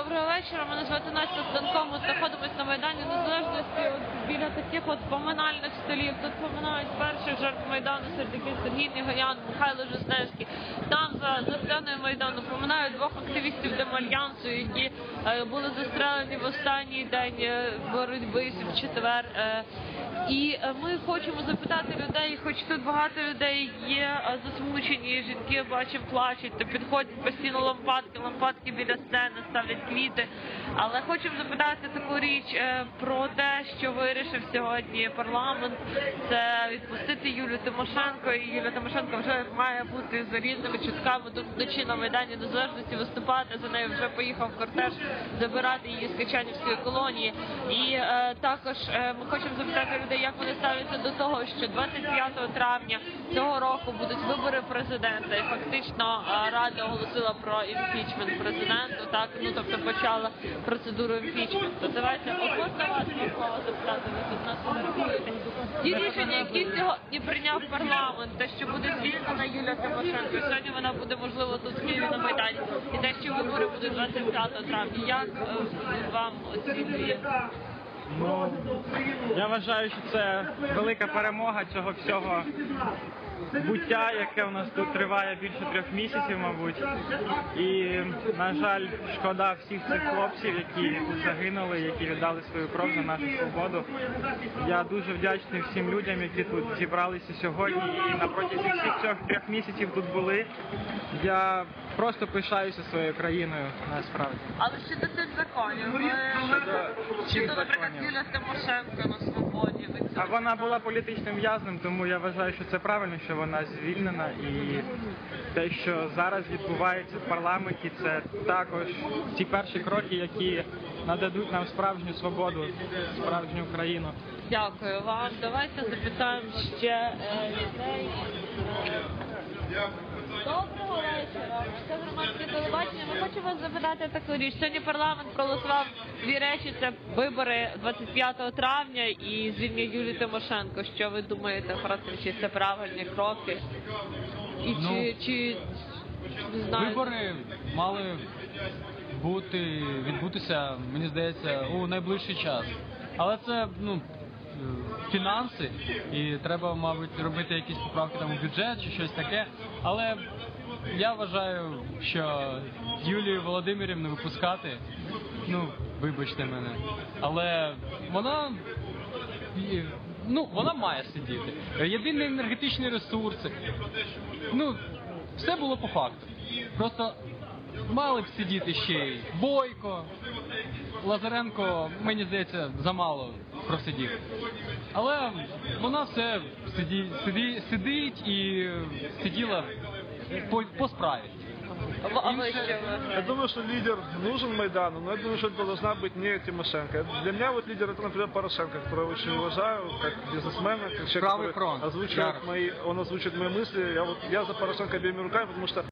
вечора. Мене звати Настя Станко. Ми знаходимося на Майдані Незалежності. От біля таких от поминальних столів. Тут поминають перших жертв Майдану, серед яких Сергій Негоян, Михайло Жизневський. Там за, сценою Майдану поминають двох активістів Демальянсу, які е, були застрелені в останній день е, боротьби в четвер. Е, і е, ми хочемо запитати людей, хоч тут багато людей є засмучені, жінки бачимо плачуть, то підходять постійно лампадки, лампадки біля сцени, ставлять квіти. Але хочемо запитати таку річ е, про те, що вирішив сьогодні парламент, це відпустити Юлію Тимошенко. І Юлія Тимошенко вже має бути за різними чутками вночі на майдані незалежності виступати. За нею вже поїхав кортеж забирати її з Качанівської колонії. І е, також е, ми хочемо запитати людей, як вони ставляться до того, що 25 травня цього року будуть вибори президента, і фактично е, рада оголосила про імпічмент президенту. Так ну тобто почала процедуру імпічменту. Давайте можна вас два слова запитати. Ви тут нас. Ті рішення, які сьогодні прийняв парламент, те, що буде звільнена Юлія Тимошенко, сьогодні вона буде можливо тут в Києві на майдані, і те, що вибори будуть 25 травня. Як е, вам оцінює? Ну, я вважаю, що це велика перемога цього всього буття, яке у нас тут триває більше трьох місяців, мабуть. І, на жаль, шкода всіх цих хлопців, які загинули, які віддали свою кров за нашу свободу. Я дуже вдячний всім людям, які тут зібралися сьогодні і на протязі всіх цих трьох місяців тут були. Я просто пишаюся своєю країною насправді. Але щодо цих законів, Щодо щодо, наприклад? Юлія Тимошенко на А вона була політичним в'язнем, тому я вважаю, що це правильно, що вона звільнена. І те, що зараз відбувається в парламенті, це також ті перші кроки, які нададуть нам справжню свободу, справжню Україну. Дякую вам. Давайте запитаємо ще е, людей. Доброго вечора. Це громадське телебачення. Ми хочемо вас запитати таку річ. Сьогодні парламент проголосував дві речі: це вибори 25 травня і звільнення Юлії Тимошенко. Що ви думаєте про це? Чи це правильні кроки? І Ну, чи, чи не знаю, Вибори мали бути відбутися, мені здається, у найближчий час. Але це ну фінанси, і треба, мабуть, робити якісь поправки там у бюджет чи щось таке. Але я вважаю, що Юлію Володимирівну випускати, ну вибачте мене, але вона ну вона має сидіти. Єдиний енергетичний ресурс. Ну, все було по факту. Просто мали б сидіти ще й Бойко, Лазаренко, мені здається, замало просидів. Але вона все сиді, сиді, сидить і сиділа по, по справі. а ви що ви? Я думаю, что лидер нужен Майдану, но я думаю, что это должна быть не Тимошенко. Для меня вот лидер это, например, Порошенко, которого я очень уважаю, как бизнесмена, как человек, Правый который фронт, озвучивает яростный. мои, он озвучивает мои мысли. Я вот я за Порошенко обеими руками, потому что